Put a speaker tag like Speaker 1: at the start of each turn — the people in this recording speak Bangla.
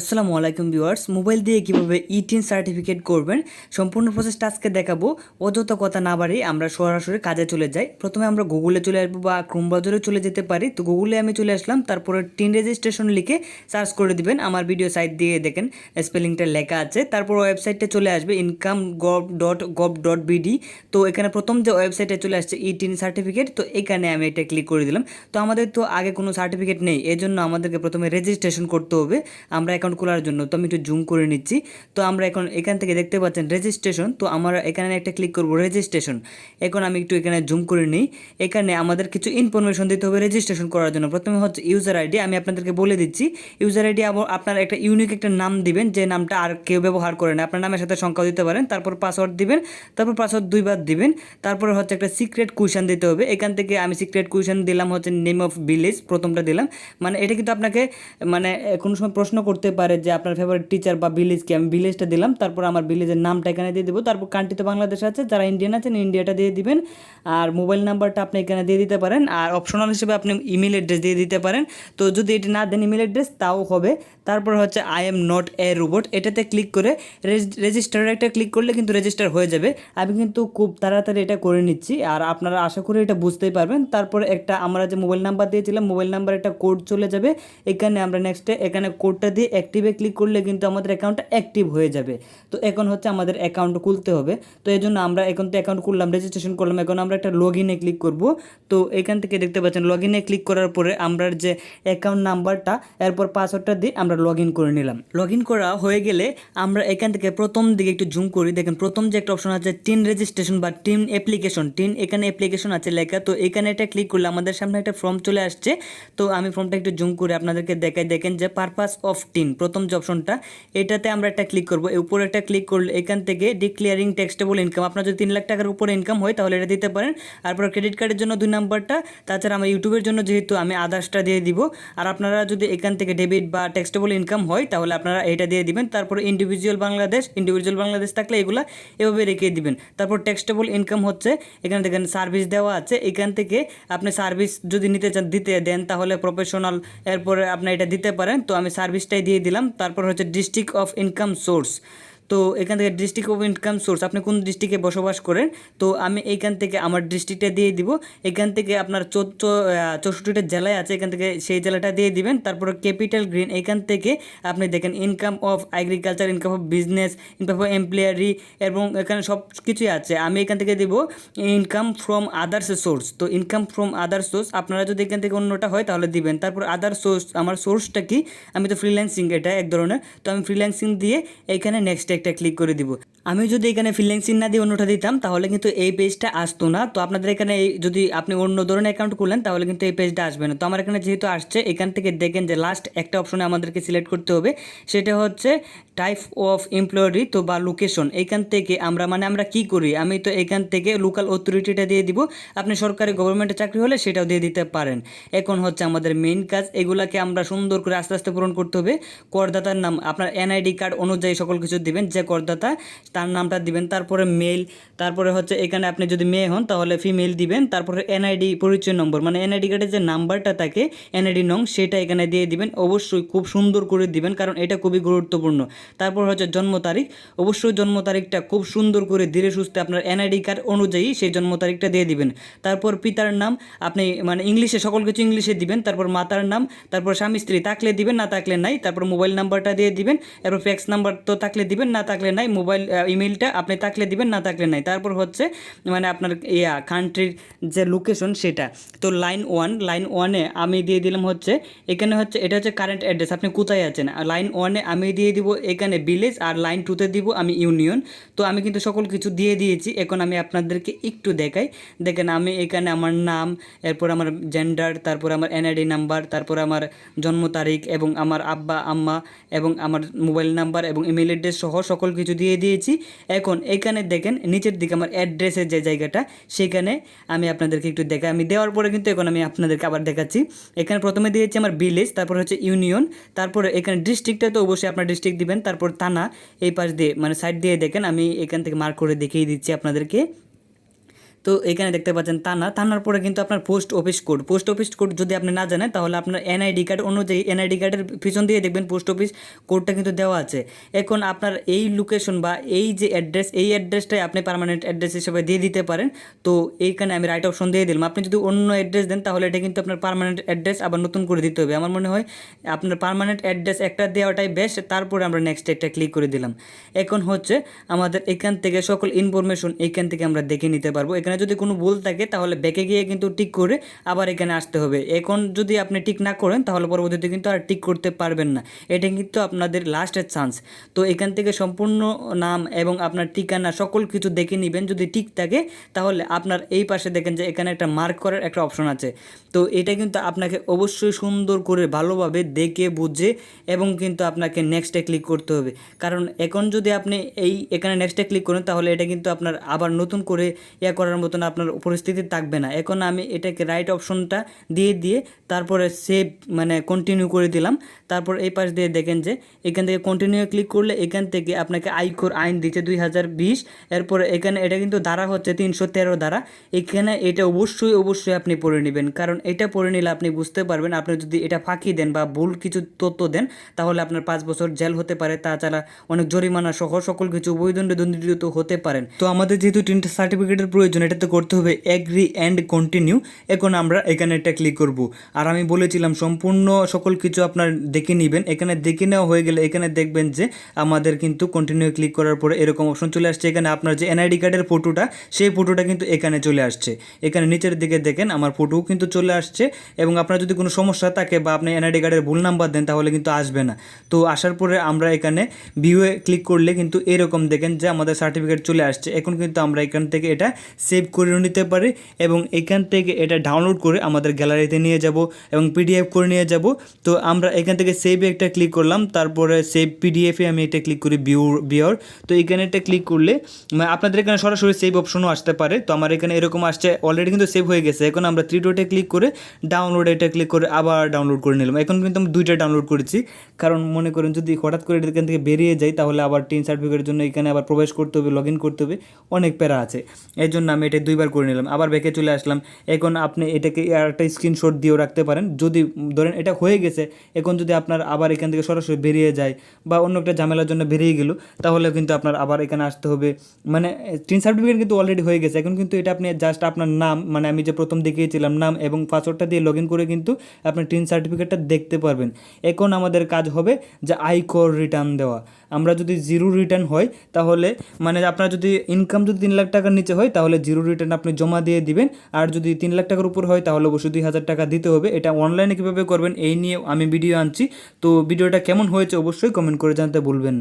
Speaker 1: আসসালামু আলাইকুম ভিউয়ার্স। মোবাইল দিয়ে কীভাবে ইটিন সার্টিফিকেট করবেন, সম্পূর্ণ প্রসেসটা আজকে দেখাবো। অযথা কথা না বাড়িয়ে আমরা সরাসরি কাজে চলে যাই। প্রথমে আমরা গুগলে চলে আসব বা ক্রোম ব্রাউজারে চলে যেতে পারি। তো গুগলে আমি চলে আসলাম, তারপরে টিন রেজিস্ট্রেশন লিখে সার্চ করে দিবেন। আমার ভিডিও সাইট দিয়ে দেখেন স্পেলিংটা লেখা আছে। তারপর ওয়েবসাইটে চলে আসবে income gov dot gov dot BD তো এখানে প্রথম যে ওয়েবসাইটে চলে আসছে ইটিন সার্টিফিকেট তো এখানে আমি এটা ক্লিক করে দিলাম। তো আমাদের তো আগে কোনো সার্টিফিকেট নেই, এজন্য আমাদেরকে প্রথমে রেজিস্ট্রেশন করতে হবে। আমরা অ্যাকাউন্ট খোলার জন্য, তো আমি একটু জুম করে নিচ্ছি। তো আমরা এখন এখান থেকে দেখতে পাচ্ছেন রেজিস্ট্রেশন তো আমরা এখানে একটা ক্লিক করব রেজিস্ট্রেশন এখন আমি একটু এখানে জুম করে নিই। এখানে আমাদের কিছু ইনফরমেশন দিতে হবে রেজিস্ট্রেশন করার জন্য। প্রথমে হচ্ছে ইউজার আইডি আমি আপনাদেরকে বলে দিচ্ছি। ইউজার আইডি আপনার একটা ইউনিক একটা নাম দিবেন, যে নামটা আর কেউ ব্যবহার করে না। আপনার নামের সাথে সংখ্যা দিতে পারেন, তারপর পাসওয়ার্ড দিবেন, তারপর পাসওয়ার্ড দুইবার দিবেন, তারপর হচ্ছে একটা সিক্রেট কুয়েশন দিতে হবে। এখান থেকে আমি সিক্রেট কুয়েশন দিলাম, হচ্ছে নেম অফ ভিলেজ প্রথমটা দিলাম। মানে এটা কিন্তু আপনাকে মানে কোনো সময় প্রশ্ন করতে পারে যে আপনার ফেভারিট টিচার বা ভিলেজ কি আমি ভিলেজটা দিলাম, তারপর আমার ভিলেজের নামটা এখানে দিয়ে দেবো। তারপর কান্ট্রি তো বাংলাদেশ আছে, যারা ইন্ডিয়ান আছেন ইন্ডিয়াটা দিয়ে দিবেন। আর মোবাইল নাম্বারটা আপনি এখানে দিয়ে দিতে পারেন। আর অপশনাল হিসেবে আপনি ইমেল অ্যাড্রেস দিয়ে দিতে পারেন। তো যদি এটি না দেন ইমেল অ্যাড্রেস তাও হবে। তারপর হচ্ছে I am not a robot এটাতে ক্লিক করে রেজিস্টার একটা ক্লিক করলে কিন্তু রেজিস্টার হয়ে যাবে। আমি কিন্তু খুব তাড়াতাড়ি এটা করে নিচ্ছি। আর আপনারা আশা করি এটা বুঝতেই পারবেন। তারপর একটা আমরা যে মোবাইল নাম্বার দিয়েছিলাম মোবাইল নাম্বার একটা কোড চলে যাবে। এখানে আমরা নেক্সটে এখানে কোডটা দিয়ে অ্যাক্টিভে ক্লিক করলে কিন্তু আমাদের অ্যাকাউন্টটা অ্যাক্টিভ হয়ে যাবে। তো এখন হচ্ছে আমাদের অ্যাকাউন্ট খুলতে হবে। তো এই জন্য আমরা এখন তো অ্যাকাউন্ট খুললাম রেজিস্ট্রেশন করলাম, এখন আমরা একটা লগ ইনে ক্লিক করব। তো এখান থেকে দেখতে পাচ্ছেন লগ ইনে ক্লিক করার পরে আমরা যে অ্যাকাউন্ট নাম্বারটা এরপর পাসওয়ার্ডটা দিয়ে আমরা লগ ইন করে নিলাম। লগ ইন করা হয়ে গেলে আমরা এখান থেকে প্রথম দিকে একটু জুম করি। দেখেন, প্রথম যে একটা অপশন আছে টিন রেজিস্ট্রেশন বা টিন অ্যাপ্লিকেশন টিন এখানে অ্যাপ্লিকেশন আছে লেখা। তো এখানে এটা ক্লিক করলে আমাদের সামনে একটা ফর্ম চলে আসছে। তো আমি ফর্মটা একটু জুম করে আপনাদেরকে দেখাই। দেখেন যে পারপাস অফ টিন প্রথম যে অপশনটা এটাতে আমরা একটা ক্লিক করব। উপরে একটা ক্লিক করলে এখান থেকে ডিক্লিয়ারিং ট্যাক্সটেবল ইনকাম আপনার যদি তিন লাখ টাকার উপরে ইনকাম হয়, তাহলে এটা দিতে পারেন। তারপর ক্রেডিট কার্ডের জন্য দুই নাম্বারটা, তাছাড়া আমার ইউটিউবের জন্য যেহেতু আমি আদার্সটা দিয়ে দিব। আর আপনারা যদি এখান থেকে ডেবিট বা ট্যাক্সটেবল ইনকাম হয়, তাহলে আপনারা এটা দিয়ে দিবেন। তারপর ইন্ডিভিজুয়াল বাংলাদেশ ইন্ডিভিজুয়াল বাংলাদেশ থাকলে এগুলা এভাবে রেখে দিবেন। তারপর ট্যাক্সটেবল ইনকাম হচ্ছে, এখানে দেখেন সার্ভিস দেওয়া আছে। এখান থেকে আপনি সার্ভিস যদি নিতে চান, দিতে দেন, তাহলে প্রফেশনাল এরপরে আপনি এটা দিতে পারেন। তো আমি সার্ভিসটাই দিয়ে দিলাম তারপর হচ্ছে ডিস্ট্রিক্ট অফ ইনকাম সোর্স তো এখান থেকে ডিস্ট্রিক্ট অফ ইনকাম সোর্স আপনি কোন ডিস্ট্রিক্টে বসবাস করেন, তো আমি এইখান থেকে আমার ডিস্ট্রিক্টটা দিয়ে দিব। এখান থেকে আপনার চৌষট্টিটা জেলায় আছে, এখান থেকে সেই জেলাটা দিয়ে দিবেন। তারপর ক্যাপিটাল গ্রিন এখান থেকে আপনি দেখেন income of agriculture income of business income of employer এবং এখানে সব কিছুই আছে। আমি এখান থেকে দিব ইনকাম ফ্রম আদার্স সোর্স তো ইনকাম ফ্রম আদার সোর্স আপনারা যদি এখান থেকে অন্যটা হয় তাহলে দিবেন। তারপর আদার সোর্স আমার সোর্সটা কি? আমি তো ফ্রিল্যান্সিং এটা এক ধরনের। তো আমি ফ্রিল্যান্সিং দিয়ে এখানে নেক্সট একটা ক্লিক করে দিব। আমি যদি এখানে ফ্রিল্যান্সিং না দিয়ে অন্যটা দিতাম, তাহলে কিন্তু এই পেজটা আসতো না। তো আপনাদের এখানে যদি আপনি অন্য ধরনের অ্যাকাউন্ট খুলেন, তাহলে কিন্তু এই পেজটা আসবে না। তো আমার এখানে যেহেতু আসছে, এখান থেকে দেখেন যে লাস্ট একটা অপশনে আমাদেরকে সিলেক্ট করতে হবে। সেটা হচ্ছে টাইপ অফ এমপ্লয়ারি তো বা লোকেশন এখান থেকে আমরা মানে আমরা কি করি? আমি তো এখান থেকে লোকাল অথরিটিটা দিয়ে দিব। আপনি সরকারি গভর্নমেন্টের চাকরি হলে সেটাও দিয়ে দিতে পারেন। এখন হচ্ছে আমাদের মেইন কাজ, এগুলাকে আমরা সুন্দর করে আস্তে আস্তে পূরণ করতে হবে। করদাতার নাম, আপনার এনআইডি কার্ড অনুযায়ী সকল কিছু দিবেন, যে করদাতা তার নামটা দিবেন, তারপরে মেল তারপরে হচ্ছে এখানে আপনি যদি মেয়ে হন, তাহলে ফিমেল দিবেন, তারপরে এনআইডি পরিচয় নম্বর মানে এনআইডি কার্ডের যে নাম্বারটা থাকে এনআইডি নং, সেটা এখানে দিয়ে দিবেন। অবশ্যই খুব সুন্দর করে দিবেন, কারণ এটা খুবই গুরুত্বপূর্ণ। তারপর হচ্ছে জন্ম তারিখ। অবশ্যই জন্ম তারিখটা খুব সুন্দর করে ধীরে সুস্থে আপনার এনআইডি কার্ড অনুযায়ী সেই জন্ম তারিখটা দিয়ে দিবেন। তারপর পিতার নাম, আপনি মানে ইংলিশে সকল কিছু ইংলিশে দিবেন। তারপর মাতার নাম, তারপর স্বামী, স্ত্রী থাকলে দিবেন, না থাকলে নাই। তারপর মোবাইল নাম্বারটা দিয়ে দিবেন। এরপর ফ্যাক্স নাম্বার তো থাকলে দিবেন, না থাকলে নাই। মোবাইল ইমেলটা আপনি থাকলে দিবেন, না থাকলে নাই। তারপর হচ্ছে মানে আপনার ইয়া কান্ট্রির যে লোকেশন সেটা। তো লাইন ওয়ান লাইন ওয়ানে আমি দিয়ে দিলাম হচ্ছে, এখানে হচ্ছে, এটা হচ্ছে কারেন্ট অ্যাড্রেস আপনি কোথায় আছেন? লাইন ওয়ানে আমি দিয়ে দিব এখানে ভিলেজ আর লাইন টুতে দিব আমি ইউনিয়ন তো আমি কিন্তু সকল কিছু দিয়ে দিয়েছি। এখন আমি আপনাদেরকে একটু দেখাই। দেখেন আমি এখানে আমার নাম, এরপর আমার জেন্ডার তারপর আমার এনআইডি নাম্বার তারপর আমার জন্ম তারিখ এবং আমার আব্বা, আম্মা এবং আমার মোবাইল নাম্বার এবং ইমেল অ্যাড্রেস সহ সকল কিছু দিয়ে দিয়েছি। এখন এখানে দেখেন নিচের দিকে আমার অ্যাড্রেসের যে জায়গাটা, সেখানে আমি আপনাদেরকে একটু দেখাই। আমি দেওয়ার পরে কিন্তু এখন আমি আপনাদেরকে আবার দেখাচ্ছি। এখানে প্রথমে দিয়েছি আমার ভিলেজ তারপর হচ্ছে ইউনিয়ন তারপরে এখানে ডিস্ট্রিক্টটা তো অবশ্যই আপনার ডিস্ট্রিক্ট দিবেন। তারপর থানা এই পাশ দিয়ে মানে সাইড দিয়ে দেখেন, আমি এখান থেকে মার্ক করে দেখিয়ে দিচ্ছি আপনাদেরকে। তো এখানে দেখতে পাচ্ছেন টানা টানার পরে কিন্তু আপনার post office code. Post office code যদি আপনি না জানেন, তাহলে আপনার এনআইডি কার্ড অনুযায়ী এনআইডি কার্ডের পিছন দিয়ে দেখবেন পোস্ট অফিস কোডটা কিন্তু দেওয়া আছে। এখন আপনার এই লোকেশন বা এই যে অ্যাড্রেস, এই অ্যাড্রেসটাই আপনি পার্মানেন্ট অ্যাড্রেস হিসেবে দিয়ে দিতে পারেন। তো এইখানে আমি রাইট অপশন দিয়ে দিলাম। আপনি যদি অন্য অ্যাড্রেস দেন, তাহলে এটা কিন্তু আপনার পার্মানেন্ট অ্যাড্রেস আবার নতুন করে দিতে হবে। আমার মনে হয় আপনার পার্মানেন্ট অ্যাড্রেস একটা দেওয়াটাই বেস্ট তারপরে আমরা নেক্সট একটা ক্লিক করে দিলাম। এখন হচ্ছে আমাদের এখান থেকে সকল ইনফরমেশন এখান থেকে আমরা দেখে নিতে পারব। এখানে যদি কোনো ভুল থাকে, তাহলে ব্যাকে গিয়ে কিন্তু টিক করে আবার এখানে আসতে হবে। এখন যদি আপনি টিক না করেন, তাহলে পরবর্তীতে কিন্তু আর টিক করতে পারবেন না। এটা কিন্তু আপনাদের লাস্টের চান্স তো এখান থেকে সম্পূর্ণ নাম এবং আপনার ঠিকানা সকল কিছু দেখে নেবেন। যদি ঠিক থাকে, তাহলে আপনার এই পাশে দেখেন যে এখানে একটা মার্ক করার একটা অপশন আছে। তো এটা কিন্তু আপনাকে অবশ্যই সুন্দর করে ভালোভাবে দেখে, বুঝে এবং কিন্তু আপনাকে নেক্সটে ক্লিক করতে হবে। কারণ এখন যদি আপনি এই এখানে নেক্সটে ক্লিক করেন, তাহলে এটা কিন্তু আপনার আবার নতুন করে ইয়া করার মতন আপনার পরিস্থিতি থাকবে না। এখন আমি এটাকে রাইট অপশনটা দিয়ে দিয়ে তারপরে সেভ মানে কন্টিনিউ করে দিলাম। তারপর এই পাশ দিয়ে দেখেন যে এখান থেকে কন্টিনিউ ক্লিক করলে এখান থেকে আপনাকে আয়কর আইন দিচ্ছে দুই হাজার বিশ। এরপর এখানে এটা কিন্তু ধারা হচ্ছে তিনশো তেরো ধারা। এখানে এটা অবশ্যই অবশ্যই আপনি পড়ে নেবেন। কারণ এটা পড়ে নিলে আপনি বুঝতে পারবেন, আপনি যদি এটা ফাঁকি দেন বা ভুল কিছু তথ্য দেন, তাহলে আপনার পাঁচ বছর জেল হতে পারে। তাছাড়া অনেক জরিমানা সহ সকল কিছু বৈদণ্ডে দণ্ডিত হতে পারেন। তো আমাদের যেহেতু তিনটা সার্টিফিকেটের প্রয়োজন এটাতে করতে হবে এগ্রি অ্যান্ড কন্টিনিউ এখন আমরা এখানে এটা ক্লিক করব। আর আমি বলেছিলাম, সম্পূর্ণ সকল কিছু আপনার দেখে নেবেন। এখানে দেখে নেওয়া হয়ে গেলে এখানে দেখবেন যে আমাদের কিন্তু কন্টিনিউ ক্লিক করার পরে এরকম অপশন চলে আসছে। এখানে আপনার যে এনআইডি কার্ডের ফটোটা সেই ফটোটা কিন্তু এখানে চলে আসছে। এখানে নিচের দিকে দেখেন, আমার ফটোও কিন্তু চলে আসছে। এবং আপনার যদি কোনো সমস্যা থাকে বা আপনি এনআইডি কার্ডের ভুল নাম্বার দেন, তাহলে কিন্তু আসবে না। তো আসার পরে আমরা এখানে ভিউয়ে ক্লিক করলে কিন্তু এরকম দেখেন যে আমাদের সার্টিফিকেট চলে আসছে। এখন কিন্তু আমরা এখান থেকে এটা সেভ করে নিতে পারি এবং এখান থেকে এটা ডাউনলোড করে আমাদের গ্যালারিতে নিয়ে যাব এবং পিডিএফ করে নিয়ে যাব। তো আমরা এখান থেকে সেভে একটা ক্লিক করলাম, তারপরে সেভ পিডিএফে আমি এটা ক্লিক করি ভিউ বিওর তো এখানে একটা ক্লিক করলে মানে আপনাদের এখানে সরাসরি সেভ অপশনও আসতে পারে। তো আমার এখানে এরকম আসছে অলরেডি কিন্তু সেভ হয়ে গেছে। এখন আমরা থ্রি ডোটে ক্লিক করে ডাউনলোড এটা ক্লিক করে আবার ডাউনলোড করে নিলাম। এখন কিন্তু আমি দুইটা ডাউনলোড করেছি। কারণ মনে করেন যদি হঠাৎ করে এখান থেকে বেরিয়ে যাই, তাহলে আবার টিন সার্টিফিকেটের জন্য এখানে আবার প্রবেশ করতে হবে লগ করতে হবে। অনেক প্যারা আছে। এর জন্য আমি এটা দুইবার করে নিলাম। আবার ব্যাকে চলে আসলাম। এখন আপনি এটাকে আর একটা স্ক্রিনশট দিয়েও রাখতে পারেন। যদি, ধরেন এটা হয়ে গেছে, এখন যদি আপনার আবার এখান থেকে সরাসরি বেরিয়ে যায় বা অন্য একটা ঝামেলার জন্য বেরিয়ে গেল, তাহলে কিন্তু আপনার আবার এখানে আসতে হবে। মানে টিন সার্টিফিকেট কিন্তু অলরেডি হয়ে গেছে। এখন কিন্তু এটা আপনি জাস্ট আপনার নাম মানে আমি যে প্রথম দেখিয়েছিলাম নাম এবং পাসওয়ার্ডটা দিয়ে লগ করে কিন্তু আপনি টিন সার্টিফিকেটটা দেখতে পারবেন। এখন আমাদের কাজ হবে যে আয়কর রিটার্ন দেওয়া। আমরা যদি জিরো রিটার্ন হয়, তাহলে মানে আপনার যদি ইনকাম যদি তিন লাখ টাকার নিচে হয়, তাহলে জিরো রিটার্ন আপনি জমা দিয়ে দিবেন। আর যদি তিন লাখ টাকার উপর হয়, তাহলে অবশ্যই দুই হাজার টাকা দিতে হবে। এটা অনলাইনে কীভাবে করবেন, এই নিয়ে আমি ভিডিও আনছি। তো ভিডিওটা কেমন হয়েছে, অবশ্যই কমেন্ট করে জানতে ভুলবেন না।